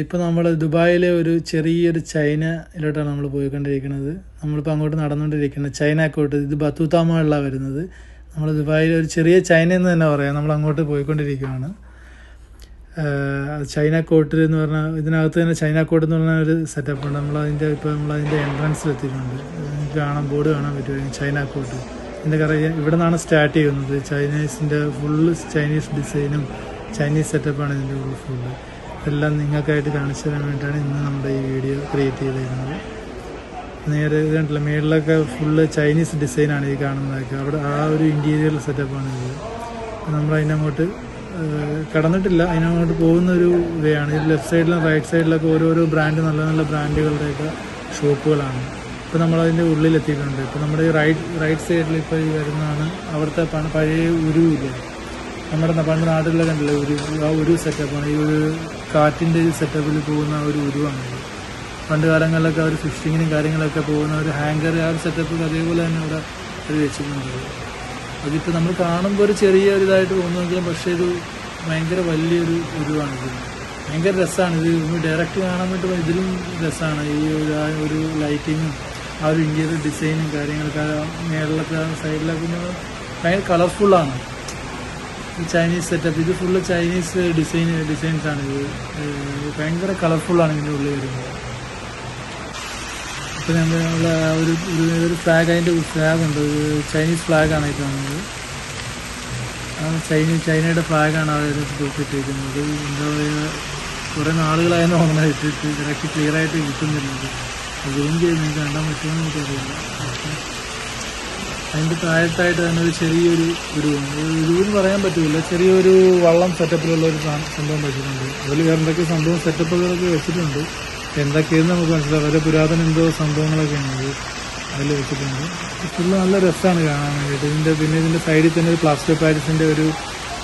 ഇപ്പോൾ നമ്മൾ ദുബായിലെ ഒരു ചെറിയൊരു ചൈനയിലോട്ടാണ് നമ്മൾ പോയിക്കൊണ്ടിരിക്കുന്നത്. നമ്മളിപ്പോൾ അങ്ങോട്ട് നടന്നുകൊണ്ടിരിക്കുന്നത് ചൈനക്കോട്ട് ഇത് ബത്തൂത്താമകളിലാണ് വരുന്നത്. നമ്മൾ ദുബായിലെ ഒരു ചെറിയ ചൈന എന്ന് തന്നെ പറയാം. നമ്മൾ അങ്ങോട്ട് പോയിക്കൊണ്ടിരിക്കുകയാണ് ചൈന കോട്ട് എന്ന് പറഞ്ഞാൽ ഇതിനകത്ത് തന്നെ ചൈന കോട്ട് എന്ന് പറഞ്ഞ ഒരു സെറ്റപ്പ് ഉണ്ട്. നമ്മൾ അതിന്റെ ഇപ്പോൾ നമ്മൾ അതിന്റെ എൻട്രൻസിൽ എത്തിയിട്ടുണ്ട്. കാണാൻ ബോർഡ് കാണാൻ പറ്റുമായിരിക്കും ചൈന കോട്ട്. ഇതിന്റെ കറിയാൻ ഇവിടെ നിന്നാണ് സ്റ്റാർട്ട് ചെയ്യുന്നത്. ചൈനീസിന്റെ ഫുള്ള് ചൈനീസ് ഡിസൈനും ചൈനീസ് സെറ്റപ്പാണ് ഇതിന്റെ ഫുള്ള് എല്ലാം നിങ്ങൾക്കായിട്ട് കാണിച്ചു തരാൻ വേണ്ടിയിട്ടാണ് ഇന്ന് നമ്മുടെ ഈ വീഡിയോ ക്രിയേറ്റ് ചെയ്തിരുന്നത് നേരെ കണ്ടില്ല മേളിലൊക്കെ ഫുള്ള് ചൈനീസ് ഡിസൈനാണ് ഈ കാണുന്നതൊക്കെ. അവിടെ ആ ഒരു ഇന്റീരിയർ സെറ്റപ്പാണ് ഇത്. നമ്മൾ അതിനങ്ങോട്ട് കടന്നിട്ടില്ല. അതിനങ്ങോട്ട് പോകുന്ന ഒരു വേ ആണ്. ഇത് ലെഫ്റ്റ് സൈഡിലും റൈറ്റ് സൈഡിലൊക്കെ ഓരോരോ ബ്രാൻഡ് നല്ല നല്ല ബ്രാൻഡുകളുടെയൊക്കെ ഷോപ്പുകളാണ് ഇപ്പോൾ നമ്മളതിന്റെ ഉള്ളിലെത്തിയിട്ടുണ്ട്. ഇപ്പോൾ നമ്മുടെ ഈ റൈറ്റ് റൈറ്റ് സൈഡിൽ ഇപ്പോൾ ഈ വരുന്നതാണ് അവിടുത്തെ പഴയ ഉരുവില്ലേ നമ്മുടെ പണ്ട് നാട്ടിലൊക്കെ ഉണ്ടല്ലോ ഒരു ആ ഒരു സെറ്റപ്പാണ് ഈ ഒരു കാറ്റിന്റെ സെറ്റപ്പിൽ പോകുന്ന ഒരു ഉരുവാണ്. ഇത് പണ്ട് കാലങ്ങളിലൊക്കെ അവർ ഫിഷിങ്ങിനും കാര്യങ്ങളൊക്കെ പോകുന്ന ഒരു ഹാങ്കർ ആ ഒരു സെറ്റപ്പ് അതേപോലെ തന്നെ ഇവിടെ അവർ വെച്ചിട്ടുണ്ട് അതിപ്പോൾ നമ്മൾ കാണുമ്പോൾ ഒരു ചെറിയ ഒരിതായിട്ട് തോന്നുമെങ്കിലും പക്ഷേ ഇത് ഭയങ്കര വലിയൊരു ഉരുവാണിത് ഭയങ്കര രസമാണ് ഇത്. ഡയറക്റ്റ് കാണാൻ വേണ്ടി ഇതിലും രസമാണ് ഈ ഒരു ലൈറ്റിങ്ങും ആ ഒരു ഇന്ത്യയുടെ ഡിസൈനും കാര്യങ്ങളൊക്കെ മേളിലൊക്കെ സൈഡിലൊക്കെ ഭയങ്കര കളർഫുള്ളാണ് ചൈനീസ് സെറ്റപ്പ് ഇത് ഫുള്ള് ചൈനീസ് ഡിസൈൻ ഡിസൈൻസ് ആണ്. ഇത് ഭയങ്കര കളർഫുള്ളാണ് ഇതിന്റെ ഉള്ളിൽ വരുന്നത്. അപ്പം നമ്മൾ ഒരു ഒരു- ഫ്ലാഗ് അതിന്റെ ഫ്ലാഗ് ഉണ്ട്. ചൈനീസ് ഫ്ലാഗാണ് ഇത് കാണുന്നത് ചൈന ചൈനയുടെ ഫ്ലാഗാണ് അവർ തൂക്കിയിട്ടിരിക്കുന്നത് എന്താ പറയുക കുറേ നാളുകളായി തോന്നുന്നത് ഇട്ടിട്ട് ക്ലിയറായിട്ട് ക്ലിയർ ആയിട്ട് കിട്ടുന്നില്ല. അത് സൂം ചെയ്ത് നിങ്ങൾക്ക് കണ്ടാൻ പറ്റുമെന്ന് എനിക്കറിയില്ല. അതിന്റെ താഴത്തായിട്ട് തന്നെ ഒരു ചെറിയൊരു ഒരു ഉരുവെന്ന് പറയാൻ പറ്റില്ല ചെറിയൊരു വള്ളം സെറ്റപ്പിലുള്ള ഒരു സംഭവം വെച്ചിട്ടുണ്ട്. അതിൽ വേറെ എന്തൊക്കെ സംഭവം സെറ്റപ്പുകളൊക്കെ വെച്ചിട്ടുണ്ട്? എന്തൊക്കെയെന്ന് നമുക്ക് മനസ്സിലാവും വളരെ പുരാതന എന്തോ സംഭവങ്ങളൊക്കെയാണ് അത് അതിൽ വെച്ചിട്ടുണ്ട്. ഫുള്ള് നല്ല രസമാണ് കാണാൻ വേണ്ടിയിട്ട്. ഇതിന്റെ പിന്നെ ഇതിന്റെ സൈഡിൽ തന്നെ ഒരു പ്ലാസ്റ്റിക് പാരിസിന്റെ ഒരു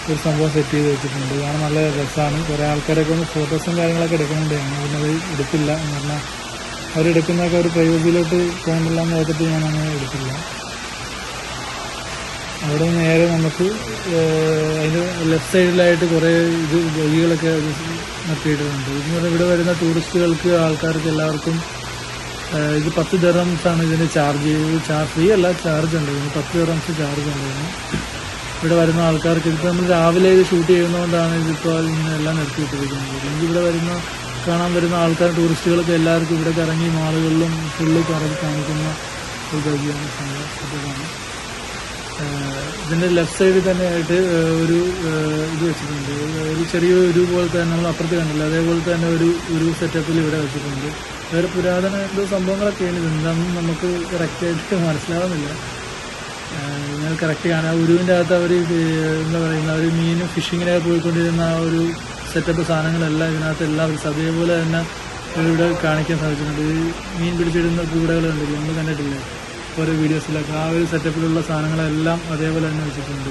ഒരു സംഭവം സെറ്റ് ചെയ്ത് വെച്ചിട്ടുണ്ട്. കാണാൻ നല്ല രസമാണ് കുറേ ആൾക്കാരൊക്കെ ഒന്ന് ഫോട്ടോസും കാര്യങ്ങളൊക്കെ എടുക്കുന്നുണ്ട്. ഞങ്ങൾ പിന്നെ അത് എടുത്തില്ല എന്ന് പറഞ്ഞാൽ അവരെടുക്കുന്നതൊക്കെ ഒരു പ്രൈവസിയിലോട്ട് പോകുന്നില്ല എന്ന് ഓർത്തിട്ട് ഞാനങ്ങനെ എടുത്തില്ല. അവിടെ നേരെ നമുക്ക് അതിന് ലെഫ്റ്റ് സൈഡിലായിട്ട് കുറേ ഇത് വഴികളൊക്കെ നിർത്തിയിട്ടുണ്ട്. ഇന്ന് ഇവിടെ വരുന്ന ടൂറിസ്റ്റുകൾക്ക് ആൾക്കാർക്ക് എല്ലാവർക്കും ഇത് പത്ത് ആണ് ഇതിന് ചാർജ് ചാർജ് ഫ്രീ അല്ല ചാർജ് ഉണ്ട്. ഇതിന് പത്ത് ദറംസ് ചാർജ് ഉണ്ട് ഇതിന്. ഇവിടെ വരുന്ന ആൾക്കാർക്ക് ഇതിപ്പോൾ നമ്മൾ രാവിലെ ഇത് ഷൂട്ട് ചെയ്യുന്നതുകൊണ്ടാണ് ഇതിപ്പോൾ ഇങ്ങനെ എല്ലാം നിർത്തിയിട്ടിരിക്കുന്നത്. അല്ലെങ്കിൽ ഇവിടെ വരുന്ന കാണാൻ വരുന്ന ആൾക്കാർ ടൂറിസ്റ്റുകൾക്ക് എല്ലാവർക്കും ഇവിടെ കറങ്ങി മാളുകളിലും ഫുള്ള് കറങ്ങി കാണിക്കുന്ന ഒരു ഗവിയാണ് സംഭവം. ഇതിന്റെ ലെഫ്റ്റ് സൈഡിൽ തന്നെ ആയിട്ട് ഒരു ഇത് വെച്ചിട്ടുണ്ട്. ഒരു ചെറിയ ഒരു പോലത്തെ തന്നെ നമ്മൾ അപ്പുറത്ത് കണ്ടില്ല. അതേപോലെ തന്നെ ഒരു ഒരു സെറ്റപ്പിൽ ഇവിടെ വെച്ചിട്ടുണ്ട്. വേറെ പുരാതന എന്തോ സംഭവങ്ങളൊക്കെയാണ് ഇത്. എന്താണെന്ന് നമുക്ക് കറക്റ്റായിട്ട് മനസ്സിലാവുന്നില്ല. നിങ്ങൾ കറക്റ്റ് കാണാം ഉരുവിന്റെ അകത്ത് അവർ എന്താ പറയുന്ന ഒരു മീനും ഫിഷിങ്ങിനൊക്കെ പോയിക്കൊണ്ടിരുന്ന ആ ഒരു സെറ്റപ്പ് സാധനങ്ങളെല്ലാം ഇതിനകത്ത് എല്ലാം അതേപോലെ തന്നെ ഇവിടെ കാണിക്കാൻ സാധിച്ചിട്ടുണ്ട്. മീൻ പിടിച്ചിടുന്ന കൂടകൾ കണ്ടില്ല? നമ്മൾ കണ്ടിട്ടില്ലേ? ഓരോ വീഡിയോസിലൊക്കെ ആ ഒരു സെറ്റപ്പിലുള്ള സാധനങ്ങളെല്ലാം അതേപോലെ തന്നെ വെച്ചിട്ടുണ്ട്.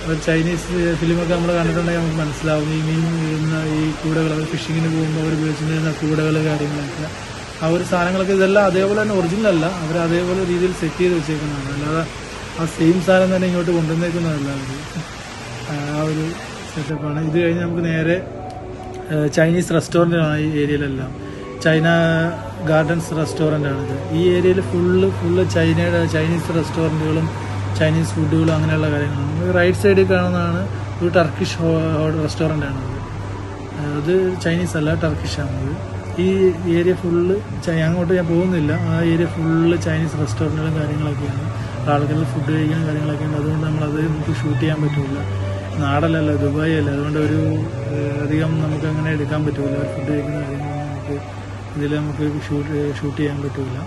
അപ്പോൾ ചൈനീസ് ഫിലിമൊക്കെ നമ്മൾ കണ്ടിട്ടുണ്ടെങ്കിൽ നമുക്ക് മനസ്സിലാവും. ഈ മീൻ വീഴുന്ന ഈ കൂടകൾ അവർ ഫിഷിങ്ങിന് പോകുമ്പോൾ അവർ ഉപയോഗിച്ചിരുന്ന കൂടകൾ കാര്യങ്ങളൊക്കെ. ആ ഒരു സാധനങ്ങളൊക്കെ ഇതെല്ലാം അതേപോലെ തന്നെ ഒറിജിനൽ അല്ല. അവർ അതേപോലെ രീതിയിൽ സെറ്റ് ചെയ്ത് വെച്ചേക്കുന്നതാണ്. അല്ലാതെ ആ സെയിം സാധനം തന്നെ ഇങ്ങോട്ട് കൊണ്ടുവന്നേക്കുന്നതല്ല അവർ ആ ഒരു സെറ്റപ്പാണ് ഇത് കഴിഞ്ഞ് നമുക്ക് നേരെ ചൈനീസ് റെസ്റ്റോറന്റാണ് ഈ ഏരിയയിലെല്ലാം ചൈന ഗാർഡൻസ് റെസ്റ്റോറന്റ് ആണിത് ഈ ഏരിയയിൽ ഫുള്ള് ഫുള്ള് ചൈനയുടെ ചൈനീസ് റെസ്റ്റോറന്റുകളും ചൈനീസ് ഫുഡുകളും അങ്ങനെയുള്ള കാര്യങ്ങളാണ്. റൈറ്റ് സൈഡിൽ കാണുന്നതാണ് ഒരു ടർക്കിഷ് റെസ്റ്റോറന്റ് ആണത് അത് ചൈനീസ് അല്ല ടർക്കിഷ് ആണത് ഈ ഏരിയ ഫുള്ള് അങ്ങോട്ട് ഞാൻ പോകുന്നില്ല. ആ ഏരിയ ഫുള്ള് ചൈനീസ് റെസ്റ്റോറന്റുകളും കാര്യങ്ങളൊക്കെയാണ്. ആളുകൾ ഫുഡ് കഴിക്കാൻ കാര്യങ്ങളൊക്കെ ഉണ്ട് അതുകൊണ്ട് നമ്മളത് നമുക്ക് ഷൂട്ട് ചെയ്യാൻ പറ്റില്ല നാടല്ലല്ലോ ദുബായ് അല്ല അതുകൊണ്ട് ഒരു അധികം നമുക്ക് അങ്ങനെ എടുക്കാൻ പറ്റില്ല ഫുഡ് കഴിക്കുന്ന കാര്യങ്ങളൊന്നും നമുക്ക് ഇതിൽ നമുക്ക് ഷൂട്ട് ഷൂട്ട് ചെയ്യാൻ പറ്റില്ല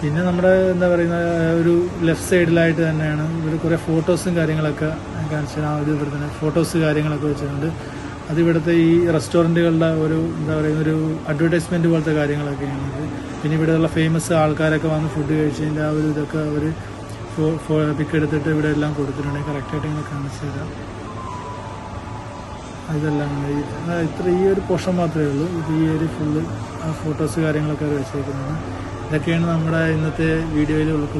പിന്നെ നമ്മുടെ എന്താ പറയുന്ന ഒരു ലെഫ്റ്റ് സൈഡിലായിട്ട് തന്നെയാണ് ഇവിടെ കുറേ ഫോട്ടോസും കാര്യങ്ങളൊക്കെ കാണിച്ചു ആ ഒരു ഇവിടെ തന്നെ ഫോട്ടോസ് കാര്യങ്ങളൊക്കെ വെച്ചിട്ടുണ്ട്. അത് ഇവിടുത്തെ ഈ റെസ്റ്റോറന്റുകളുടെ ഒരു എന്താ പറയുന്ന ഒരു അഡ്വർടൈസ്മെന്റ് പോലത്തെ കാര്യങ്ങളൊക്കെയാണ് പിന്നെ ഇവിടെയുള്ള ഫേമസ് ആൾക്കാരൊക്കെ വന്ന് ഫുഡ് കഴിച്ചതിന്റെ ആ ഒരു ഇതൊക്കെ അവർ പിക്ക് എടുത്തിട്ട് ഇവിടെ എല്ലാം കൊടുത്തിട്ടുണ്ട്. കറക്റ്റായിട്ട് ഇങ്ങനെ കാണിച്ചു തരാം. ഇതെല്ലാം ഇത്ര ഈ ഒരു പോർഷൻ മാത്രമേ ഉള്ളൂ. ഇത് ഈ ഒരു ഫുള്ള് ഫോട്ടോസ് കാര്യങ്ങളൊക്കെ വെച്ചേക്കുന്നത് ഇതൊക്കെയാണ് നമ്മുടെ ഇന്നത്തെ വീഡിയോയിൽ ഉൾക്കൊള്ളുന്നത്.